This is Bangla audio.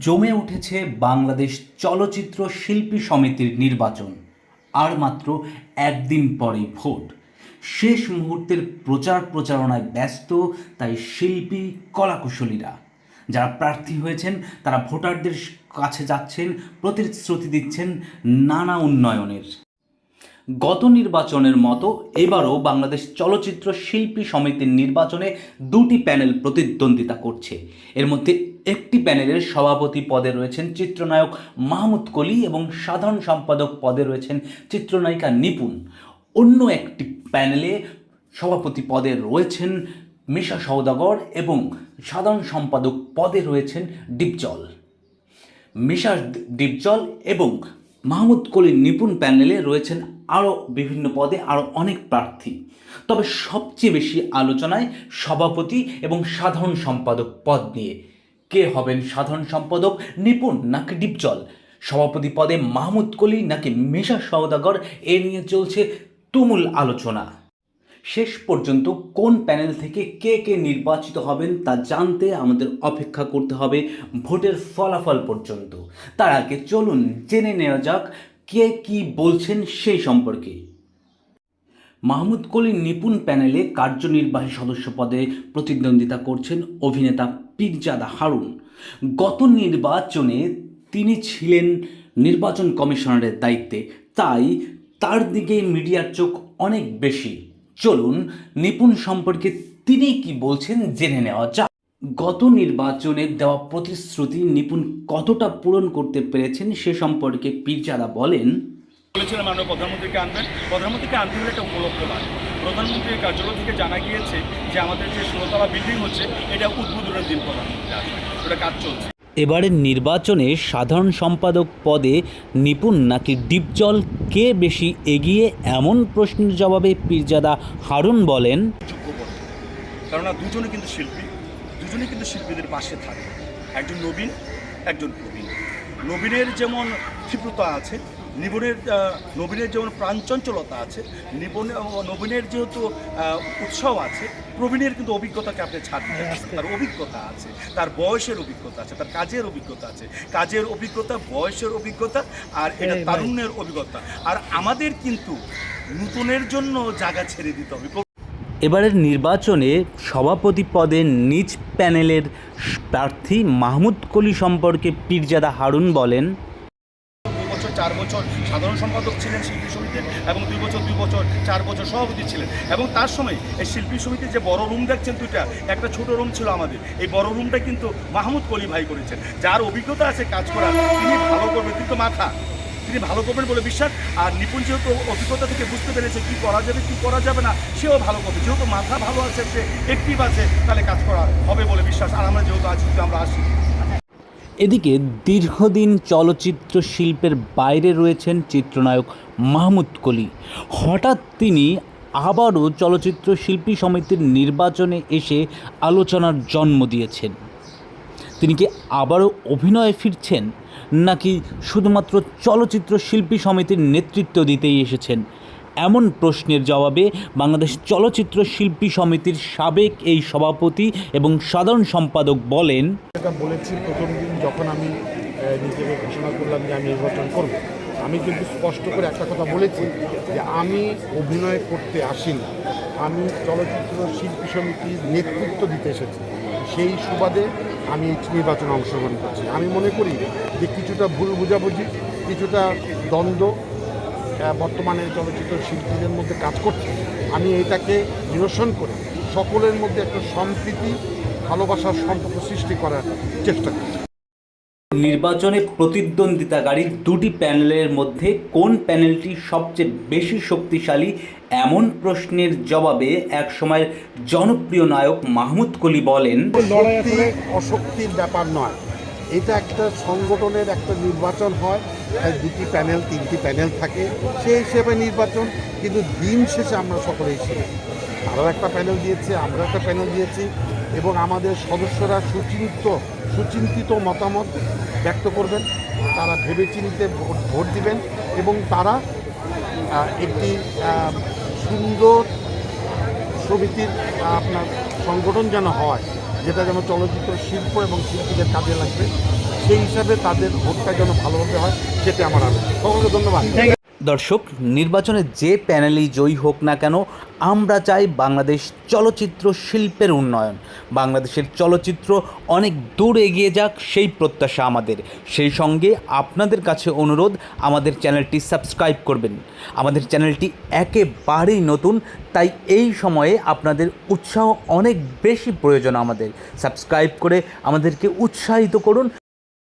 জমে উঠেছে বাংলাদেশ চলচ্চিত্র শিল্পী সমিতির নির্বাচন। আর মাত্র একদিন পরে ভোট। শেষ মুহূর্তের প্রচার প্রচারণায় ব্যস্ত তাই শিল্পী কলাকুশলীরা। যারা প্রার্থী হয়েছেন, তারা ভোটারদের কাছে যাচ্ছেন, প্রতিশ্রুতি দিচ্ছেন নানা উন্নয়নের। গত নির্বাচনের মতো এবারও বাংলাদেশ চলচ্চিত্র শিল্পী সমিতির নির্বাচনে দুটি প্যানেল প্রতিদ্বন্দ্বিতা করছে। এর মধ্যে একটি প্যানেলের সভাপতি পদে রয়েছেন চিত্রনায়ক মাহমুদ কলি এবং সাধারণ সম্পাদক পদে রয়েছেন চিত্রনায়িকা নিপুণ। অন্য একটি প্যানেলে সভাপতি পদে রয়েছেন মিশা সওদাগর এবং সাধারণ সম্পাদক পদে রয়েছেন ডিপজল মিশা ডিপজল এবং মাহমুদ কলির নিপুণ প্যানেলে রয়েছেন আরও বিভিন্ন পদে আরও অনেক প্রার্থী। তবে সবচেয়ে বেশি আলোচনায় সভাপতি এবং সাধারণ সম্পাদক পদ নিয়ে। কে হবেন সাধারণ সম্পাদক? নিপুণ নাকি ডিপজল? সভাপতি পদে মাহমুদ কলি নাকি মিশা সওদাগর? এ নিয়ে চলছে তুমুল আলোচনা। শেষ পর্যন্ত কোন প্যানেল থেকে কে কে নির্বাচিত হবেন তা জানতে আমাদের অপেক্ষা করতে হবে ভোটের ফলাফল পর্যন্ত। তার আগে চলুন জেনে নেওয়া যাক কে কি বলছেন সেই সম্পর্কে? মাহমুদ কলির নিপুণ প্যানেলে কার্যনির্বাহী সদস্য পদে প্রতিদ্বন্দ্বিতা করছেন অভিনেতা পীরজাদা হারুন। গত নির্বাচনে তিনি ছিলেন নির্বাচন কমিশনারের দায়িত্বে। তাই তার দিকে মিডিয়ার চোখ অনেক বেশি। চলুন নিপুণ সম্পর্কে তিনি কি বলছেন জেনে নেওয়া যাক। গত নির্বাচনে দেওয়া প্রতিশ্রুতি নিপুণ কতটা পূরণ করতে পেরেছেন সে সম্পর্কে পীরজাদা বলেন বলেছিলেন মাননীয় প্রধানমন্ত্রীকে আনবেন। প্রধানমন্ত্রীকে আনতে হলে একটা উপলক্ষ লাগে প্রধানমন্ত্রীর কার্যালয় থেকে জানা গিয়েছে যে আমাদের যে ষোলোতলা বিল্ডিং হচ্ছে এটা উদ্বোধনের দিন প্রধানমন্ত্রী আসবে ওটা কাজ চলছে। এবারের নির্বাচনে সাধারণ সম্পাদক পদে নিপুণ নাকি ডিপজল কে বেশি এগিয়ে? এমন প্রশ্নের জবাবে পীরজাদা হারুন বলেন কেননা দুজনে কিন্তু শিল্পী। দুজনে কিন্তু শিল্পীদের পাশে থাকে। একজন নবীন একজন প্রবীণ। নবীনের যেমন ক্ষিপ্রতা আছে নিবনের নবীনের যেমন প্রাণচঞ্চলতা আছে নিবন নবীনের যেহেতু আহ, উৎসাহ আছে প্রবীণের কিন্তু অভিজ্ঞতাকে আপনি ছাড় দিতে পারবেন না। তার অভিজ্ঞতা আছে তার বয়সের অভিজ্ঞতা আছে তার কাজের অভিজ্ঞতা আছে। কাজের অভিজ্ঞতা বয়সের অভিজ্ঞতা আর এটা তারুণ্যের অভিজ্ঞতা। আর আমাদের কিন্তু নূতনের জন্য জায়গা ছেড়ে দিতে হবে। এবারের নির্বাচনে সভাপতি পদে নিজ প্যানেলের প্রার্থী মাহমুদ কলি সম্পর্কে পীরজাদা হারুন বলেন চার বছর সাধারণ সম্পাদক ছিলেন শিল্পী সমিতির এবং দুই বছর দুই বছর, চার বছর সভাপতি ছিলেন। এবং তার সময় এই শিল্পী সমিতির যে বড় রুম দেখছেন দুইটা, একটা ছোট রুম ছিল আমাদের। এই বড় রুমটা কিন্তু মাহমুদ কলি ভাই করেছেন। যার অভিজ্ঞতা আছে কাজ করার, তিনি ভালো করবে, কিন্তু মাথা তিনি ভালো করবেন বলে বিশ্বাস, আর নিপুণ যেহেতু অভিজ্ঞতা থেকে বুঝতে পেরেছে কি করা যাবে, কি করা যাবে না, সেও ভালো করবে। যেহেতু মাথা ভালো আছে, সে অ্যাক্টিভ আছে, তাহলে কাজ করা হবে বলে বিশ্বাস। আর আমরা যেহেতু আছি আমরা আসি। এদিকে দীর্ঘদিন চলচ্চিত্র শিল্পের বাইরে রয়েছেন চিত্রনায়ক মাহমুদ কলি। হঠাৎ তিনি আবারও চলচ্চিত্র শিল্পী সমিতির নির্বাচনে এসে আলোচনার জন্ম দিয়েছেন। তিনি কি আবারও অভিনয়ে ফিরছেন? নাকি শুধুমাত্র চলচ্চিত্র শিল্পী সমিতির নেতৃত্ব দিতেই এসেছেন? এমন প্রশ্নের জবাবে বাংলাদেশ চলচ্চিত্র শিল্পী সমিতির সাবেক এই সভাপতি এবং সাধারণ সম্পাদক বলেন বলেছি প্রথম দিন যখন আমি নিজেকে ঘোষণা করলাম যে আমি নির্বাচন করব, আমি কিন্তু স্পষ্ট করে একটা কথা বলেছি যে আমি অভিনয় করতে আসিনি। আমি চলচ্চিত্র শিল্পী সমিতির নেতৃত্ব দিতে এসেছি। সেই সুবাদে আমি নির্বাচনে অংশগ্রহণ করছি। আমি মনে করি যে কিছুটা ভুল বুঝাবুঝি, কিছুটা দ্বন্দ্ব বর্তমানে চলচ্চিত্র শিল্পীদের মধ্যে কাজ করছে। আমি এটাকে নিরসন করে সকলের মধ্যে একটা সম্প্রীতি, ভালোবাসার সম্পর্ক সৃষ্টি করার চেষ্টা করি নির্বাচনে প্রতিদ্বন্দ্বিতাকারী দুটি প্যানেলের মধ্যে কোন প্যানেলটি সবচেয়ে বেশি শক্তিশালী? এমন প্রশ্নের জবাবে এক একসময়ের জনপ্রিয় নায়ক মাহমুদ কলি বলেন অশক্তির ব্যাপার নয়। এটা একটা সংগঠনের একটা নির্বাচন হয় দুটি প্যানেল, তিনটি প্যানেল থাকে। সেই হিসেবে নির্বাচন, কিন্তু দিন শেষে আমরা সকলেই ছিল তারাও একটা প্যানেল দিয়েছে আমরা একটা প্যানেল দিয়েছি, এবং আমাদের সদস্যরা সুচিন্তিত সুচিন্তিত মতামত ব্যক্ত করবেন, তারা ভেবেচিন্তে ভোট ভোট দিবেন এবং তারা একটি সুন্দর সমিতির আপনার সংগঠন যেন হয়, যেটা যেন চলচ্চিত্র শিল্প এবং শিল্পীদের কাজে লাগবে, সেই হিসাবে তাদের ভোটটা যেন ভালোভাবে হয়, সেটা আমার আবেদন সকলকে ধন্যবাদ। দর্শক, নির্বাচনে যে প্যানেলই জয়ী হোক না কেন, আমরা চাই বাংলাদেশ চলচ্চিত্র শিল্পের উন্নয়ন। বাংলাদেশের চলচ্চিত্র অনেক দূর এগিয়ে যাক, সেই প্রত্যাশা আমাদের। সেই সঙ্গে আপনাদের কাছে অনুরোধ, আমাদের চ্যানেলটি সাবস্ক্রাইব করবেন। আমাদের চ্যানেলটি একেবারেই নতুন, তাই এই সময়ে আপনাদের উৎসাহ অনেক বেশি প্রয়োজন আমাদের। সাবস্ক্রাইব করে আমাদেরকে উৎসাহিত করুন।